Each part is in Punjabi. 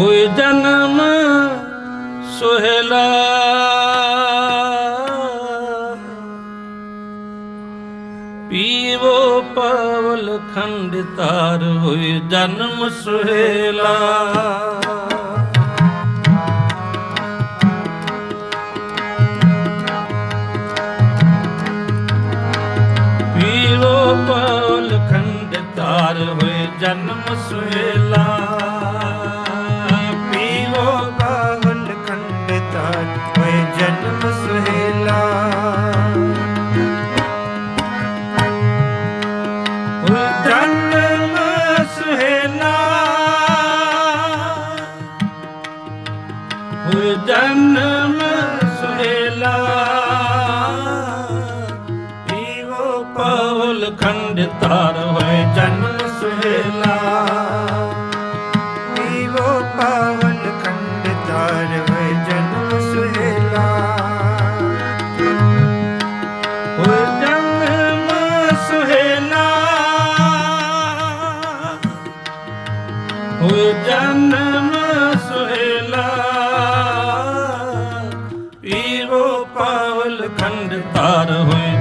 ਹੋਏ ਜਨਮ ਸੁਹੇਲਾ। ਪੀਵੋ ਪਵਲ ਖੰਡ ਤਾਰ ਹੋਏ ਜਨਮ ਸੁਹੇਲਾ। ਖੰਡ ਤਾਰ ਹੋਏ ਜਨਮ ਸੁਹੇਲਾ। ਪੀਵੋ ਪਾਵਨ ਖੰਡ ਤਾਰ ਹੋਏ ਜਨਮ ਸੁਹੇਲਾ। ਹੋਏ ਜਨਮ ਸੁਹੇਲਾ। ਹੋਏ ਜਨਮ ਸੁਹੇਲਾ। ਪੀਵੋ ਪਾਵਲ ਖੰਡ ਤਾਰ ਹੋਏ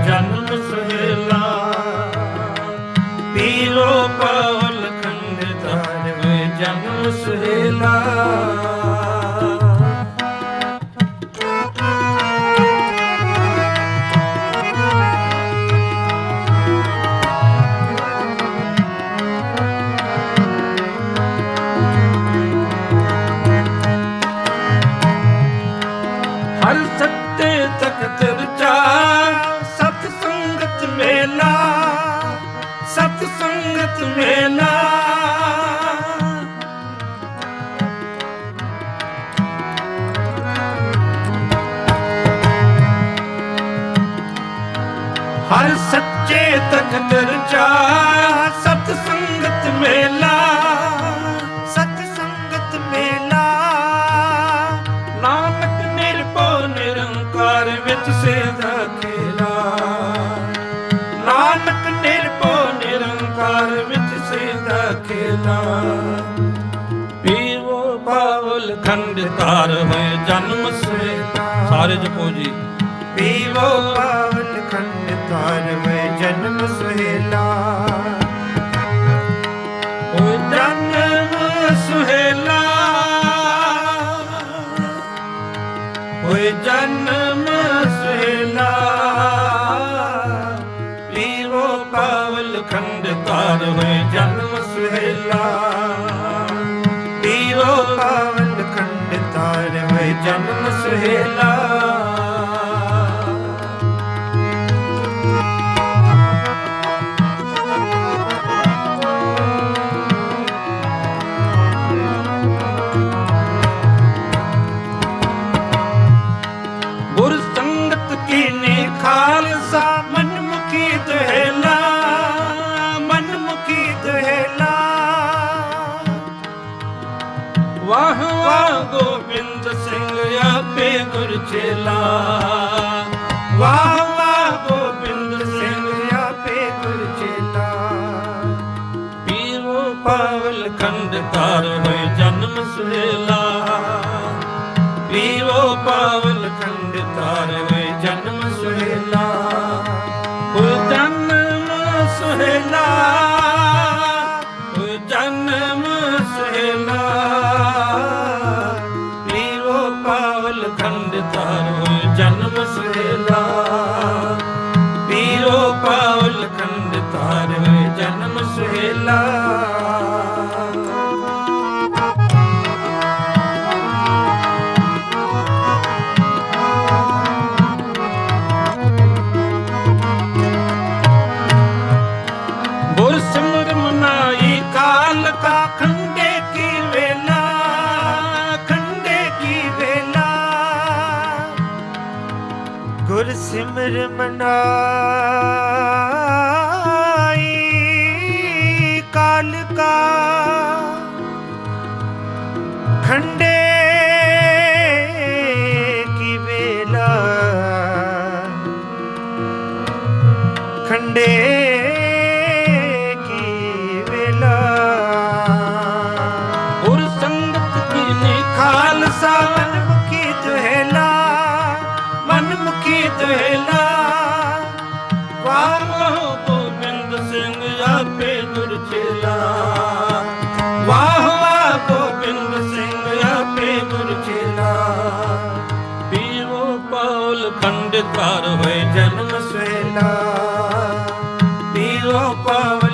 ਸੁਹੇਲਾ। ਹਰ ਸੱਤੇ ਤਖਤ ਰਚਾ ਸਤ ਸੰਗਤ ਮੇਲਾ ਸਤ ਸੰਗਤ ਮੇਲਾ। ਹਰ ਸੱਚੇ ਤਖਤ ਰਚਾ ਸਤ ਸੰਗਤ ਮੇਲਾ। ਸਤ ਸੰਗਤ ਮੇਲਾ। ਨਾਨਕ ਨਿਰਭਉ ਨਿਰੰਕਾਰ ਵਿੱਚ ਸੇਦਾ ਖੇਲਾ। ਨਾਨਕ ਨਿਰਭਉ ਨਿਰੰਕਾਰ ਵਿੱਚ ਸੇਦਾ ਖੇਲਾ। ਪੀਵੋ ਬਾਵਲ ਖੰਡ ਤਾਰ ਹੋਏ ਜਨਮ ਸੇ ਸਾਰੇ ਜਪੋ ਜੀ। ਪੀਵੋ ਪਾਵਨ ਖੰਡ ਤਾਰ ਜਨਮ ਸੁਹੇਲਾ। ਹੋਏ ਜਨਮ ਸੁਹੇਲਾ। ਹੋਏ ਜਨਮ ਸੁਹੇਲਾ। ਪੀਵੋ ਪਾਵਲ ਖੰਡ ਤਾਰ ਹੋਏ ਜਨਮ ਸੁਹੇਲਾ। ਪੀਰੋ ਪਾਵਨ ਖੰਡ ਤਾਰ ਹੋਏ ਜਨਮ ਸੁਹੇਲਾ। ਚੇਲਾ। ਵਾਹ ਵਾਹ ਗੋਬਿੰਦ ਸਿੰਘ ਆਪੇ ਗੁਰ ਚੇਲਾ। ਪੀਰੋ ਪਾਵਲ ਖੰਡ ਤਾਰ ਹੋਏ ਜਨਮ ਸੁਹੇਲਾ। ਪੀਰੋ ਪਾਵਲ ਖੰਡ ਤਾਰ ਹੋਏ ਜਨਮ ਖੰਡ ਤਾਰੋ ਹੋਏ ਜਨਮ ਸੁਹੇਲਾ ਪੀਰੋ ਪਾਵਲ ਖੰਡ ਤਾਰ ਹੋਏ ਜਨਮ ਸੁਹੇਲਾ ਸਿਮਰ ਮਨਾਈ। ਕਾਲ ਕਾ ਖੰਡੇ ਕੀ ਵੇਲਾ। ਖੰਡੇ ਖੰਡਿਤ ਹੋਏ ਜਨਮ ਸਵੇਲਾ ਪੀਰੋ ਪੌਲ